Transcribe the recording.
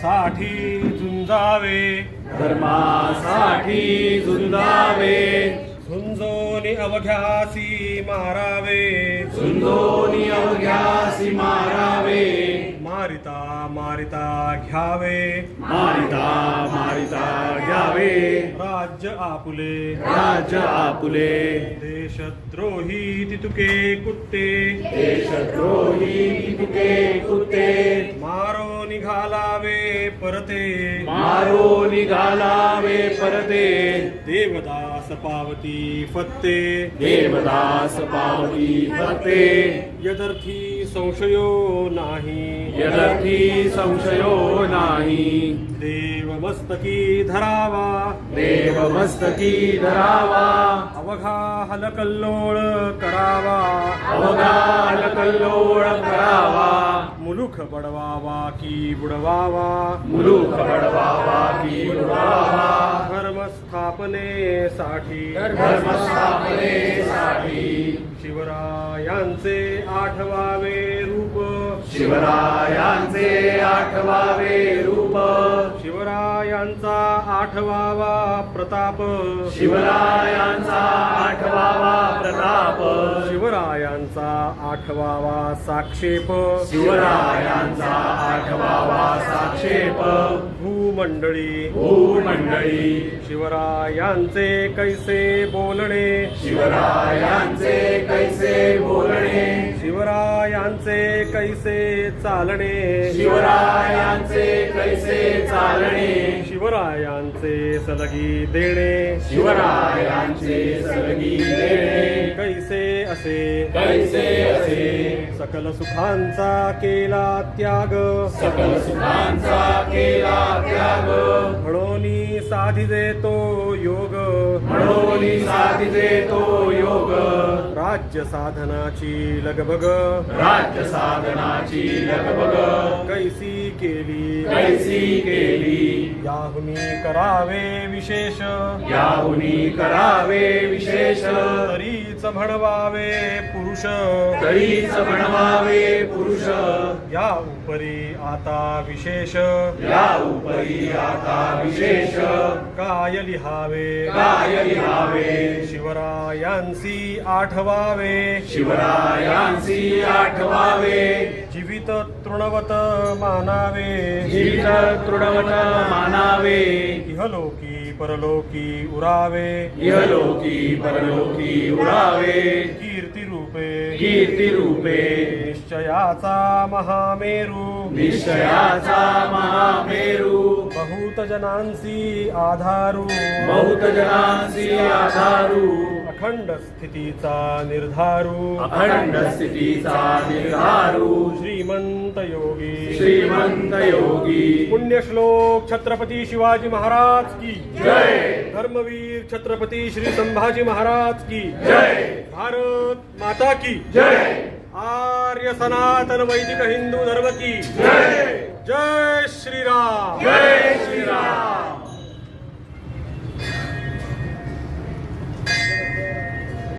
धर्मासाठी झुंजावे. धर्मासाठी झुंजावे. झुंजोनी अवघ्यासी मारावे. झुंजोनी अवघ्यासी मारावे. मारिता मारिता घ्यावे. मारिता मारिता घ्यावे. राज्य आपुले. राज्य आपुले. देशद्रोही तितुके कुत्ते देशद्रोही तुके कुत्ते परते। मारो निघालावे परते। देवदास पावती फत्ते। देवदास पावती फते यदर्थी संशयो नाही। यदर्थी संशयो नाही। देव मस्तकी धरावा। देव मस्तकी धरावा। अवघा हलकल्लोळ करावा। अवघाल कल्लोळ करावा। मुलुख बडवावा की बुडवावा? मुलूक पडवावा की उडवावा धर्मस्थापनेसाठी धर्मस्थापनेसाठी शिवरायांचे आठवावे रूप. शिवरायांचे आठवावे रूप. शिवरायांचा आठवावा प्रताप. शिवरायांचा आठवावा प्रताप. शिवरायांचा आठवावा साक्षेप. शिवरायांचा आठवावा साक्षेप. भूमंडळी. भूमंडळी. शिवरायांचे कैसे बोलणे. शिवरायांचे कैसे बोलणे. शिवरायांचे कैसे चालणे. शिवरायांचे कैसे चालणे. शिवरायांचे सलगी देणे. शिवरायांचे सलगी देणे. असे. कैसे असे? सकल सुखांचा केला त्याग. सकल सुखांचा केला त्याग. म्हणून साधिजे तो योग. म्हणून साधिते तो योग. राज्य साधनाची लगबग. राज्य साधनाची लगबग. कैसी केली? कैसी केली? याहुनी करावे विशेष. याहुनी करावे विशेष. तरीच म्हणवावे पुरुष. तरीच म्हणवावे पुरुष. या उपरी आता विशेष. या उपरी आता विशेष. काय लिहावे? काय लिहावे? शिवरायांसी आठवावे. शिवरायांसी आठवावे. जीवित तृणवत. मानावे। जीवित तृणवत मानावे। इहलोकी परलोकी उरावे। इहलोकी परलोकी उरावे। कीर्ती रूपे कीर्ती रूपे निश्चयाचा महामेरू। निश्चयाचा महामेरू। बहुत जनांसी आधारू। बहुत जनांसी आधारू। अखंड स्थितीचा निर्धारू। अखंड स्थितीचा निर्धारू। श्रीमंत योगी श्रीमंत योगी पुण्यश्लोक छत्रपती शिवाजी महाराज की। जय। धर्मवीर छत्रपती श्री संभाजी महाराज की। जय। भारत माता की। जय। आर्य सनातन वैदिक हिंदू धर्म की। जय। जय श्रीराम जय श्रीराम।